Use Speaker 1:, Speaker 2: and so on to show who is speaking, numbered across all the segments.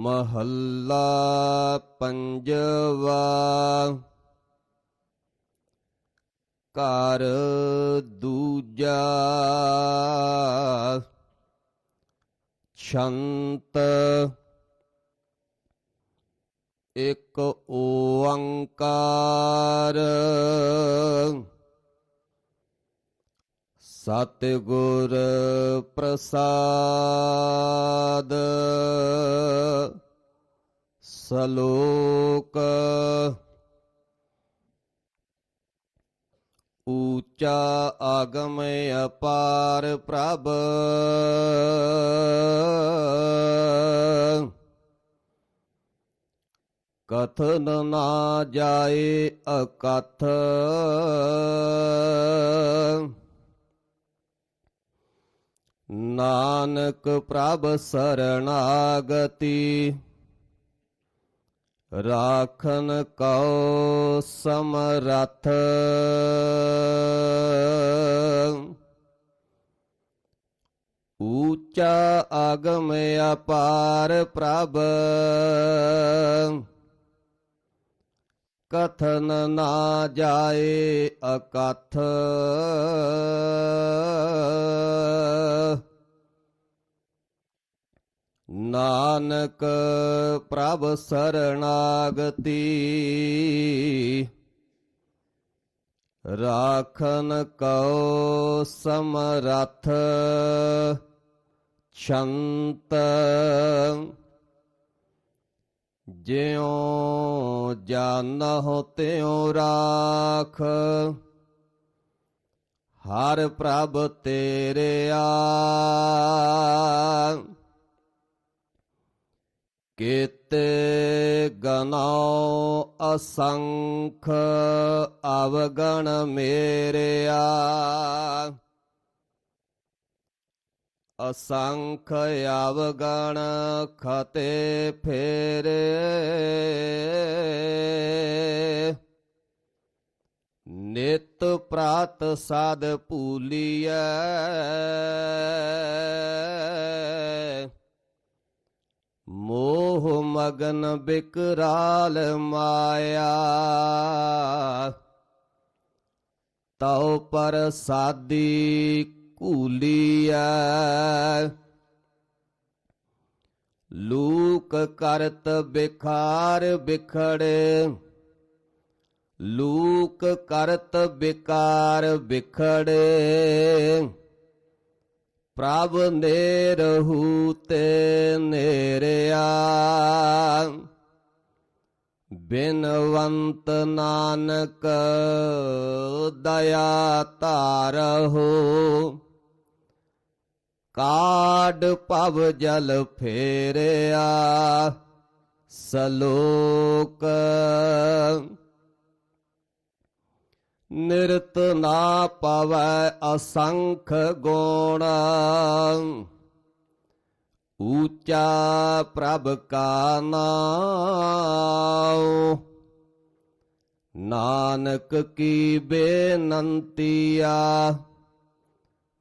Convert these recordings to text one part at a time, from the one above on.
Speaker 1: ਮਹੱਲਾ ਪੰਜਵਾ। ਘਰ ਦੂਜਾ। ਛੰਤ ਇੱਕ ਓੰਕਾਰ ਸਤਿਗੁਰ ਪ੍ਰਸਾਦ। ਸਲੋਕ ਊਚਾ ਆਗਮ ਅਪਾਰ ਪ੍ਰਭ। ਕਥਨ ਨਾ ਜਾਏ ਅਕਥ। ਨਾਨਕ ਪ੍ਰਭ ਸਰਣਾਗਤੀ ਰਾਖਨ ਕਉ ਸਮਰਥ। ਊਚਾ ਆਗਮ ਅਪਾਰ ਪ੍ਰਭ ਕਥਨ ਨਾ ਜਾਏ ਅਕਥ। ਨਾਨਕ ਪ੍ਰਭ ਸਰਣਾਗਤੀ। ਰਾਖਨ ਕਉ ਸਮਰਥ। ਛੰਤ ਜਿਉ ਜਾਣਹੁ ਤਿਉ ਰਾਖ ਹਰ ਪ੍ਰਭ ਤੇਰੇ ਆ। ਕੀਤੇ ਗਨਾਉ ਅਸੰਖ ਅਵਗਣ ਮੇਰਿਆ ਅਸੰਖ ਅਵਗਣ ਖਤੇ ਫੇਰੇ। ਨਿਤ ਪ੍ਰਾਤ ਸਾਧ ਭੂਲੀਐ। ਮੋਹ ਮਗਨ ਬਿਕਰਾਲ ਮਾਇਆ। ਤਉ ਪਰ ਸਾਦੀ ਕੂਲੀਐ ਲੂਕ ਕਰਤ ਬਿਖਾਰ ਬਿਖੜੇ। ਲੂਕ ਕਰਤ ਬਿਕਾਰ ਬਿਖੜੇ। ਪ੍ਰਭ ਨੇਰਹੂ ਤੇ ਨੇਰਿਆ। ਬਿਨਵੰਤ ਨਾਨਕ ਦਇਆ ਧਾਰਹੁ ਕਾਡ ਪਵ ਜਲ ਫੇਰਿਆ, ਸਲੋਕ ਨਿਰਤ ਨਾ ਪਵੈ ਅਸੰਖ ਗੁਣ, ਊਚਾ ਪ੍ਰਭ ਕਾ ਨਾਮ ਨਾਨਕ ਕੀ ਬੇਨੰਤੀਆ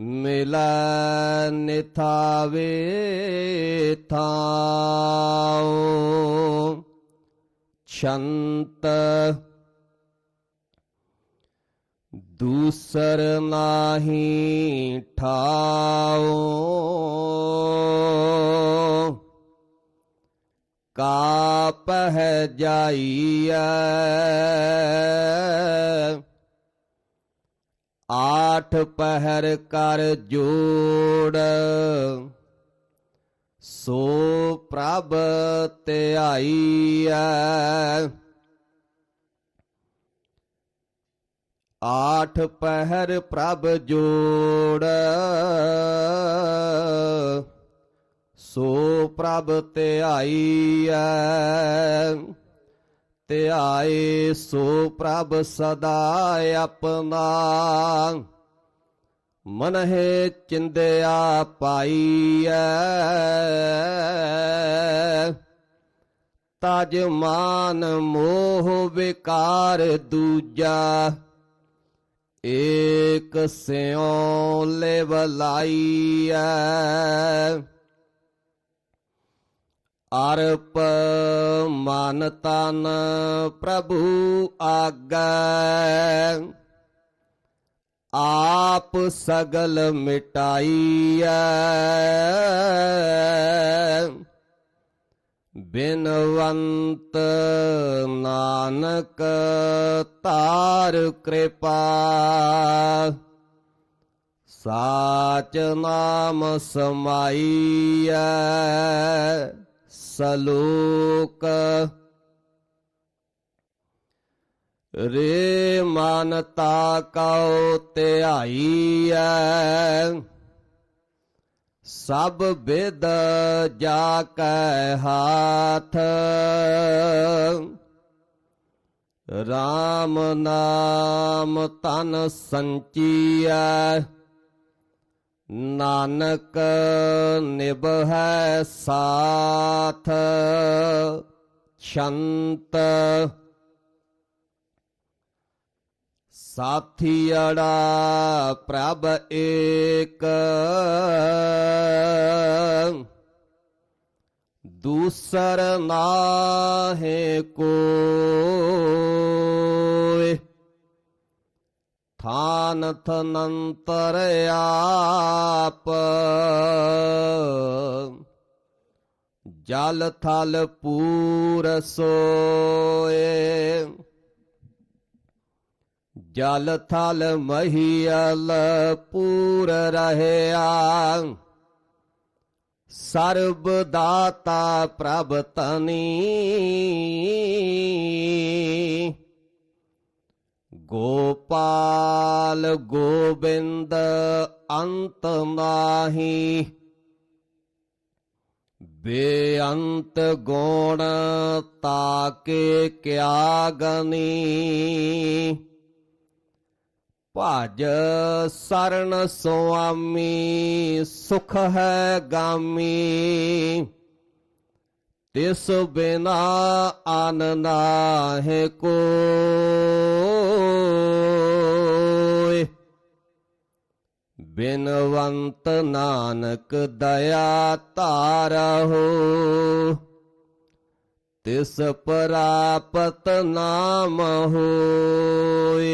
Speaker 1: ਮਿਲੈ ਨਿਥਾਵੇ ਥਾਉ। ਛੰਤ ਦੂਸਰ ਨਾਹੀ ਠਾਉ। ਕਾ ਪਹਿ ਜਾਈਐ। ਆਠ ਪਹਿਰ ਕਰ ਜੋੜ। ਸੋ ਪ੍ਰਭ ਧਿਆਈਐ। ਆਠ ਪਹਿਰ ਪ੍ਰਭ ਜੋੜ। ਸੋ ਪ੍ਰਭ ਧਿਆਈਐ। ਧਿਆਏ ਸੋ ਪ੍ਰਭ ਸਦਾ ਆਪਣਾ। ਮਨਹਿ ਚਿੰਦਿਆ ਪਾਈਐ। ਤਜ ਮਾਨ ਮੋਹ ਵਿਕਾਰ ਦੂਜਾ। ਏਕ ਸਿਉ ਲਿਵ ਲਾਈਐ। ਅਰਪ ਮਨ ਤਨ ਪ੍ਰਭੂ ਆਗੈ। ਆਪ ਸਗਲ ਮਿਟਾਈਐ। ਬਿਨਵੰਤ ਨਾਨਕ ਤਾਰ ਕਿਰਪਾ। ਸਾਚ ਨਾਮ ਸਮਾਈਐ। ਸਲੋਕ ਰੇ ਮਨ ਤਾ ਕਉ ਧਿਆਈਐ, ਸਭ ਵਿਦ ਜਾ ਕੈ ਹਾਥ। RAM ਨਾਮ ਤਨ ਸੰਚੀਐ ਨਾਨਕ ਨਿਭੈ ਸਾਥ ਸ਼ੰਤ ਸਾਥੀੜਾ ਪ੍ਰਭ ਏਕ ਦੂਸਰ ਨਾਹੇ ਕੋਇ ਥਾਨ ਥਨੰਤਰ ਆਪ ਜਲ ਥਲ ਪੂਰ ਸੋਏ। ਜਲ ਥਲ ਮਹੀਲ ਪੂਰ ਰਹਿਆ। ਸਰਬ ਦਾਤਾ ਪ੍ਰਭ ਤਨੀ। ਗੋਪਾਲ ਗੋਬਿੰਦ ਅੰਤ ਨਾਹੀ। ਬੇਅੰਤ ਗੁਣ ਤਾਕੇ ਕਿਆ ਗਨੀ। ਭਜ ਸਰਨ ਸੁਆਮੀ ਸੁਖ ਹੈ ਗਾਮੀ। ਤਿਸ ਬਿਨਾ ਅਨ ਨਾਹਿ ਕੋਇ ਬਿਨਵੰਤ ਨਾਨਕ ਦਇਆ ਧਾਰਹੁ ਤਿਸ ਪ੍ਰਾਪਤ ਨਾਮ ਹੋਏ।